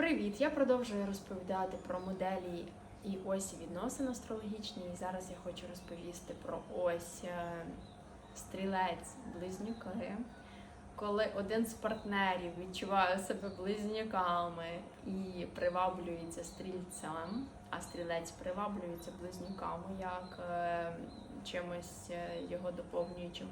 Привіт! Я продовжую розповідати про моделі і осі відносин астрологічні. І зараз я хочу розповісти про ось е, стрілець близнюки. Коли один з партнерів відчуває себе близнюками і приваблюється стрільцем, а стрілець приваблюється близнюками як е, чимось е, його доповнюючим.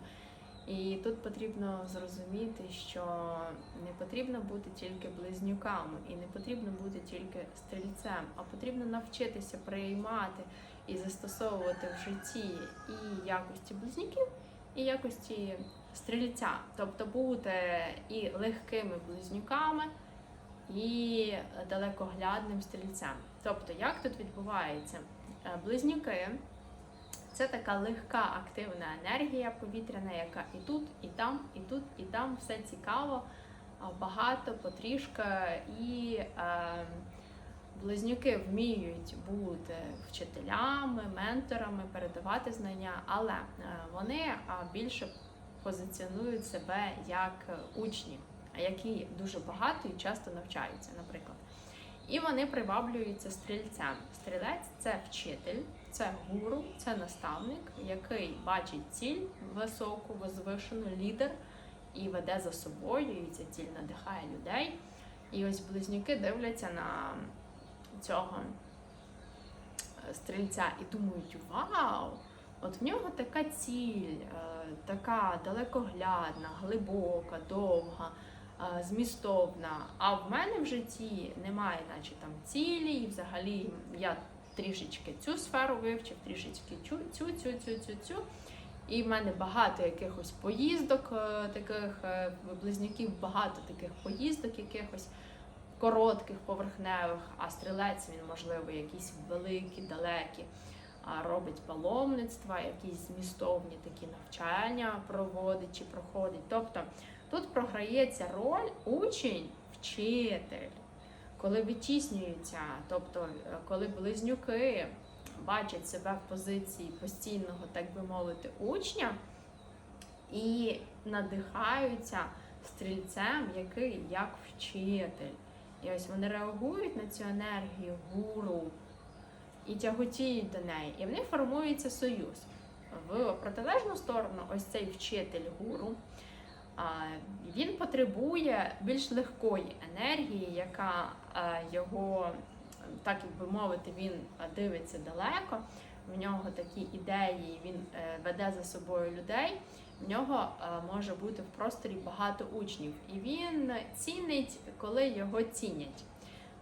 І тут потрібно зрозуміти, що не потрібно бути тільки близнюками, і не потрібно бути тільки стрільцем, а потрібно навчитися приймати і застосовувати в житті і якості близнюків, і якості стрільця, тобто бути і легкими близнюками, і далекоглядним стрільцем. Тобто, як тут відбувається? Е, Близнюки це така легка активна енергія повітряна, яка і тут, і там, і тут, і там все цікаво, багато, потрішка. І е, близнюки вміють бути вчителями, менторами, передавати знання, але е, вони більше позиціонують себе як учні, які дуже багато і часто навчаються, наприклад. І вони приваблюються стрільцем. Стрілець це вчитель, це гуру, це наставник, який бачить ціль високу, возвишену, лідер і веде за собою, і ця ціль надихає людей. І ось близнюки дивляться на цього е, стрільця і думають: вау! От в нього така ціль, е, така далекоглядна, глибока, довга, е, змістовна. А в мене в житті немає, наче там цілі, і взагалі я трішечки цю сферу вивчив, трішечки цю, цю, цю, цю, цю, цю. І в мене багато якихось поїздок, е, таких е, близнюків, багато таких поїздок, якихось коротких, поверхневих, а стрілець він, можливо, якісь великі, далекі. Робить паломництва, якісь змістовні такі навчання проводить чи проходить. Тобто тут програється роль учень, вчитель коли витіснюються, тобто е, коли близнюки бачать себе в позиції постійного, так би мовити, учня і надихаються стрільцем, який як вчитель. І ось вони реагують на цю енергію гуру і тяготіють до неї. І в них формується союз. В протилежну сторону, ось цей вчитель гуру. Він потребує більш легкої енергії, яка е, його, так як би мовити, він дивиться далеко. В нього такі ідеї, він е, веде за собою людей. В нього е, може бути в просторі багато учнів, і він цінить, коли його цінять,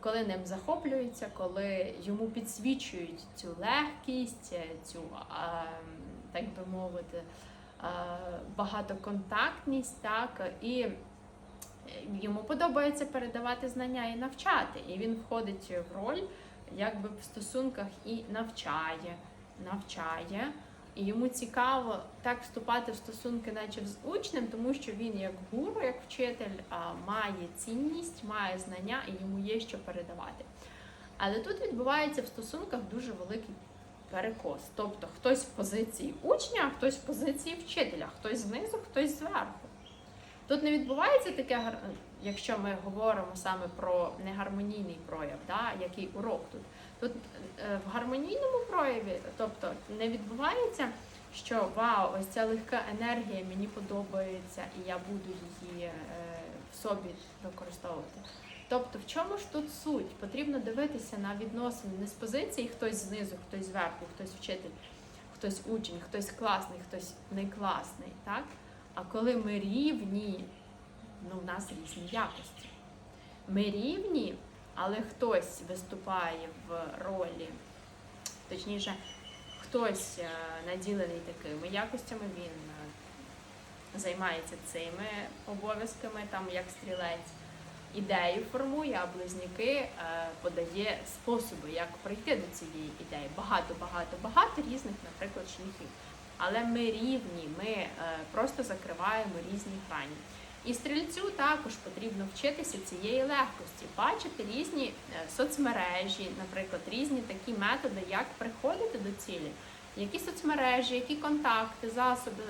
коли ним захоплюються, коли йому підсвічують цю легкість, цю, так би мовити, багатоконтактність, так і йому подобається передавати знання і навчати. І він входить в роль, якби в стосунках і навчає, навчає. І йому цікаво так вступати в стосунки, наче з учнем, тому що він, як гуру, як вчитель, має цінність, має знання і йому є що передавати. Але тут відбувається в стосунках дуже великий перекос. Тобто хтось в позиції учня, а хтось в позиції вчителя, хтось знизу, хтось зверху. Тут не відбувається таке, якщо ми говоримо саме про негармонійний прояв, да, який урок тут. Тут е, в гармонійному прояві, тобто не відбувається, що вау, ось ця легка енергія мені подобається, і я буду її е, в собі використовувати. Тобто, в чому ж тут суть? Потрібно дивитися на відносини не з позиції хтось знизу, хтось зверху, хтось вчитель, хтось учень, хтось класний, хтось не класний. Так? А коли ми рівні, ну в нас різні якості. Ми рівні, але хтось виступає в ролі, точніше, хтось е, наділений такими якостями, він е, займається цими обов'язками, там як стрілець ідею формує, а близнюки е, подає способи, як прийти до цієї ідеї. Багато, багато, багато різних, наприклад, шляхів. Але ми рівні, ми е, просто закриваємо різні грані. І стрільцю також потрібно вчитися цієї легкості, бачити різні е, соцмережі, наприклад, різні такі методи, як приходити до цілі, які соцмережі, які контакти, засоби,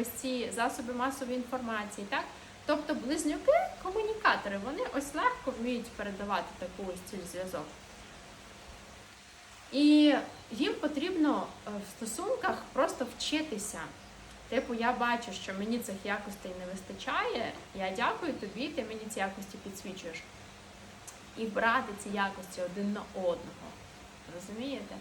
ось ці засоби масової інформації. так? Тобто близнюки комунікатори, вони ось легко вміють передавати таку ось цей зв'язок. І їм потрібно е, в стосунках просто вчитися. Типу, я бачу, що мені цих якостей не вистачає. Я дякую тобі, ти мені ці якості підсвічуєш. І брати ці якості один на одного. Розумієте?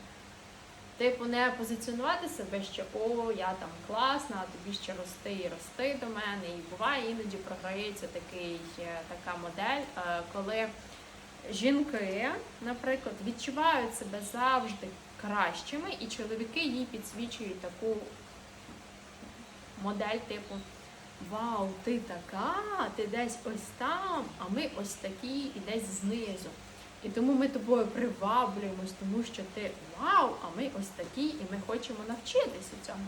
Типу, не позиціонувати себе, що о, я там класна, а тобі ще рости і рости до мене. І буває іноді програється такий, е, така модель, е, коли жінки, наприклад, відчувають себе завжди кращими, і чоловіки їй підсвічують таку модель, типу. Вау, ти така, ти десь ось там, а ми ось такі і десь знизу. І тому ми тобою приваблюємось, тому що ти вау, а ми ось такі, і ми хочемо навчитися цьому.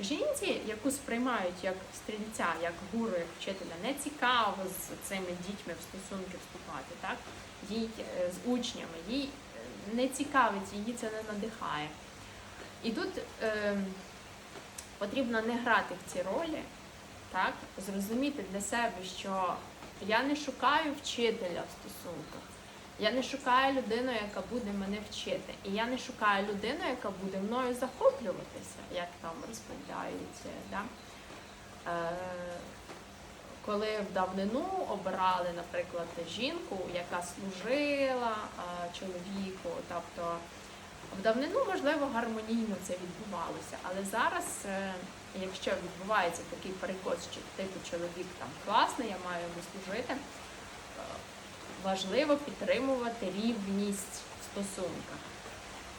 Жінці, яку сприймають як стрільця, як гуру, як вчителя, не цікаво з цими дітьми в стосунки вступати, так? Їй е, з учнями, їй е, не цікавить, її це не надихає. І тут е, потрібно не грати в ці ролі, так? зрозуміти для себе, що я не шукаю вчителя в стосунках. Я не шукаю людину, яка буде мене вчити. І я не шукаю людину, яка буде мною захоплюватися, як там розповідають. Да? Е, коли в давнину обирали, наприклад, жінку, яка служила е, чоловіку, тобто в давнину, можливо, гармонійно це відбувалося, але зараз, е, якщо відбувається такий перекос, що типу чоловік там класний, я маю йому служити, важливо підтримувати рівність в стосунках.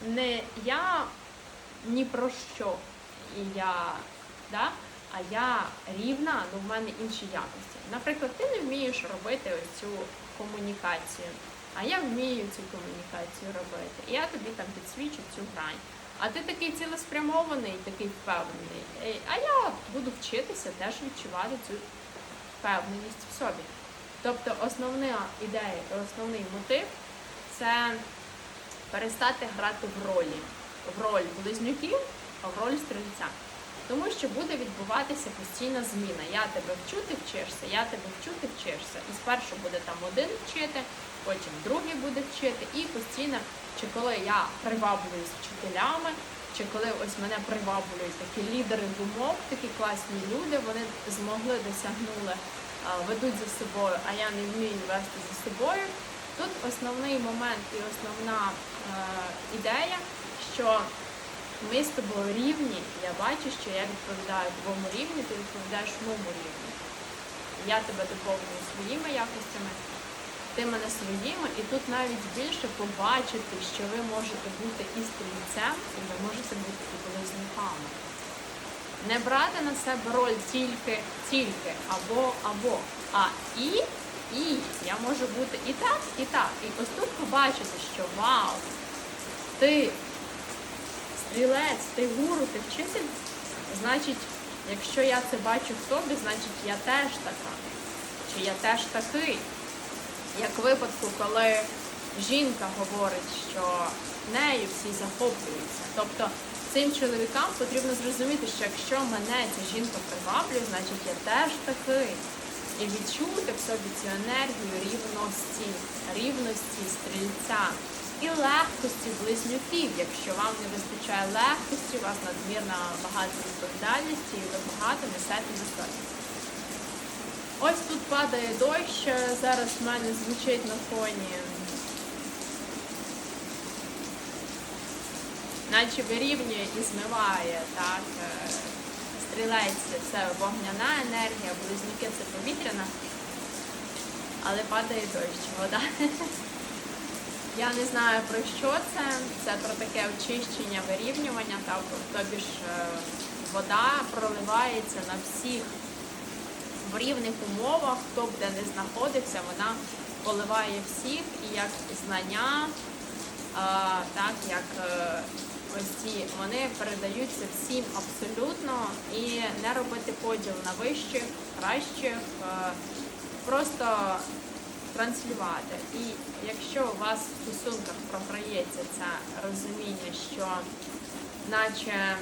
Не я ні про що, і я, да? а я рівна, ну в мене інші якості. Наприклад, ти не вмієш робити ось цю комунікацію, а я вмію цю комунікацію робити. І я тобі там підсвічу цю грань. А ти такий цілеспрямований, такий впевнений. А я буду вчитися теж відчувати цю впевненість в собі. Тобто основна ідея, основний мотив це перестати грати в ролі, в роль близнюків, а в роль стрільця. Тому що буде відбуватися постійна зміна. Я тебе вчу, ти вчишся, я тебе вчу, ти вчишся. І спершу буде там один вчити, потім другий буде вчити, і постійно, чи коли я приваблююсь вчителями, чи коли ось мене приваблюють такі лідери думок, такі класні люди, вони змогли досягнули, ведуть за собою, а я не вмію вести за собою. Тут основний момент і основна е, ідея, що ми з тобою рівні, я бачу, що я відповідаю твоєму рівні, ти відповідаєш моєму рівні. Я тебе доповнюю своїми якостями, ти мене своїми, і тут навіть більше побачити, що ви можете бути і стрільцем, і ви можете бути і близнюками. Не брати на себе роль тільки, тільки, або, або, а і, і. Я можу бути і так, і так. І ось тут що вау, ти стрілець, ти гуру, ти вчитель, значить, якщо я це бачу в тобі, значить я теж така. Чи я теж такий. Як випадку, коли жінка говорить, що нею всі захоплюються. Тобто цим чоловікам потрібно зрозуміти, що якщо мене ця жінка приваблює, значить я теж такий. І відчути в собі цю енергію рівності, рівності стрільця і легкості близнюків. Якщо вам не вистачає легкості, у вас надмірна багато відповідальності, і ви багато несете на собі. Ось тут падає дощ, зараз в мене звучить на фоні. Наче вирівнює і змиває, так. е, Стрілець це вогняна енергія, близнюки це повітряна, але падає дощ, вода. Я не знаю про що це. Це про таке очищення, вирівнювання, так, тобі ж е, вода проливається на всіх в рівних умовах, хто б де не знаходився, вона поливає всіх і як знання, так як е, вони передаються всім абсолютно і не робити поділ на вищих, кращих, е, просто транслювати. І якщо у вас в стосунках програється це розуміння, що наче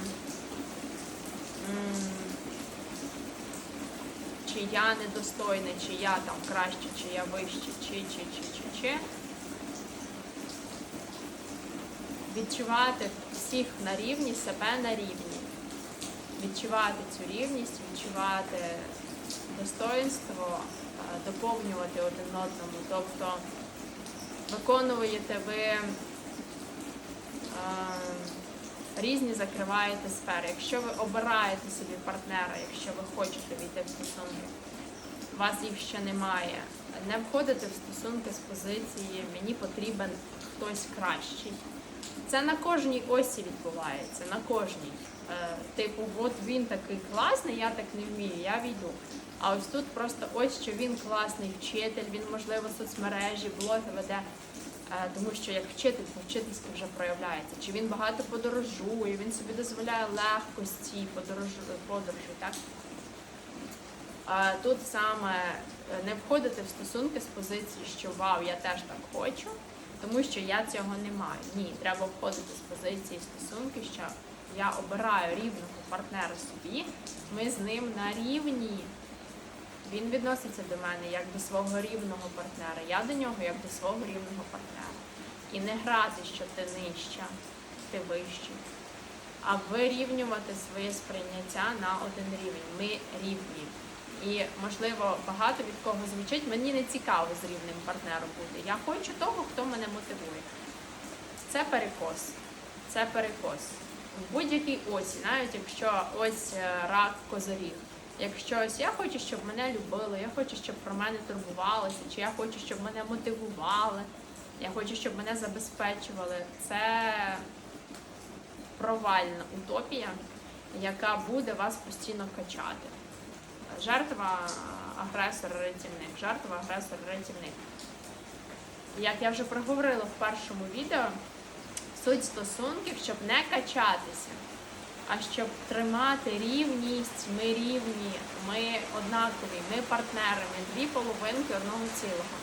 чи я недостойна, чи я там краще, чи я вище, чи, чи, чи, чи, чи. Відчувати всіх на рівні, себе на рівні. Відчувати цю рівність, відчувати достоинство, е, доповнювати один одному. Тобто виконуєте ви е, різні закриваєте сфери. Якщо ви обираєте собі партнера, якщо ви хочете війти в стосунки, у вас їх ще немає. Не входите в стосунки з позиції мені потрібен хтось кращий. Це на кожній осі відбувається, на кожній. Е, типу, от він такий класний, я так не вмію, я війду. А ось тут просто ось що він класний вчитель, він, можливо, соцмережі, блоги веде. Е, Тому що як вчитель, то вчительське вже проявляється. Чи він багато подорожує, він собі дозволяє легкості подорожу, подорожі, так? Тут саме е, не входити в стосунки з позиції, що вау, я теж так хочу, тому що я цього не маю. Ні, треба входити з позиції стосунки, що я обираю рівного партнера собі, ми з ним на рівні. Він відноситься до мене як до свого рівного партнера, я до нього як до свого рівного партнера. І не грати, що ти нижча, ти вищий, а вирівнювати своє сприйняття на один рівень. Ми рівні. І можливо багато від кого звучить, мені не цікаво з рівним партнером бути. Я хочу того, хто мене мотивує. Це перекос. Це перекос. В будь-якій осі, навіть якщо ось е, рак козиріг. Якщо ось я хочу, щоб мене любили, я хочу, щоб про мене турбувалися, чи я хочу, щоб мене мотивували, я хочу, щоб мене забезпечували. Це провальна утопія, яка буде вас постійно качати. Жертва агресор рятівник, жертва агресор рятівник. Як я вже проговорила в першому відео, суть стосунків, щоб не качатися, а щоб тримати рівність, ми рівні, ми однакові, ми партнери, ми дві половинки одного цілого.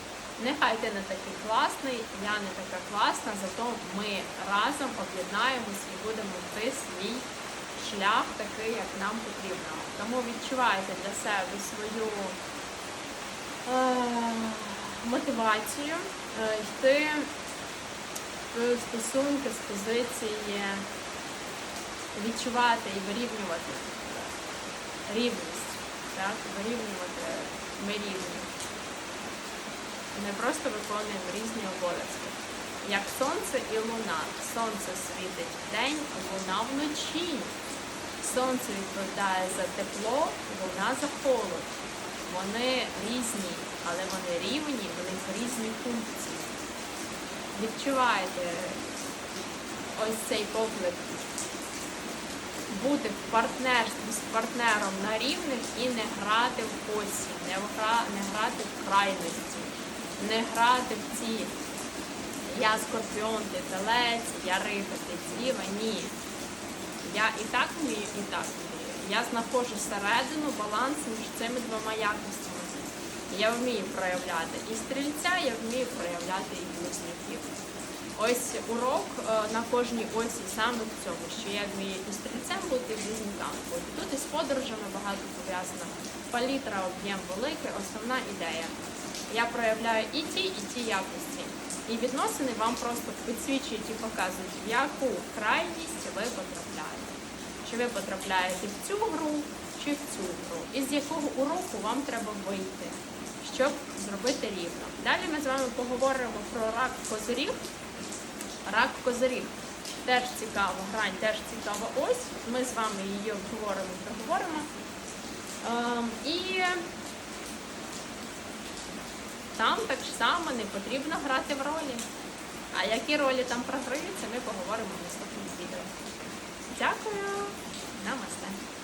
Нехай ти не такий класний, я не така класна, зато ми разом об'єднаємось і будемо йти свій шлях такий, як нам потрібно. Тому відчувайте для себе свою е, мотивацію е, йти в стосунки з позиції відчувати і вирівнювати рівність, так? вирівнювати ми рівні. Не просто виконуємо різні обов'язки. Як сонце і луна. Сонце світить вдень, луна вночі. Сонце відповідає за тепло, луна за холод. Вони різні, але вони рівні, в них різні функції. Відчуваєте ось цей поклик бути в партнерстві з партнером на рівних і не грати в осі, не, гра, не грати в крайності, не грати в ці я скорпіон, ти телець, я риба, ти діва. Ні. Я і так вмію, і так вмію. Я знаходжу середину, баланс між цими двома якостями. Я вмію проявляти і стрільця, я вмію проявляти і близнюків. Ось урок е, на кожній осі саме в цьому, що я вмію і стрільцем бути, і близнюкам бути. Тут із подорожами багато пов'язано. Палітра, об'єм великий, основна ідея. Я проявляю і ті, і ті якості. І відносини вам просто підсвічують і показують, в яку крайність ви потрапляєте. Чи ви потрапляєте в цю гру, чи в цю гру. І з якого уроку вам треба вийти, щоб зробити рівно. Далі ми з вами поговоримо про рак козирів. Рак козирів. Теж цікава грань, теж цікава ось. Ми з вами її обговоримо, проговоримо. Ем, і там так само не потрібно грати в ролі. А які ролі там програються, ми поговоримо в наступному відео. Дякую, намасте.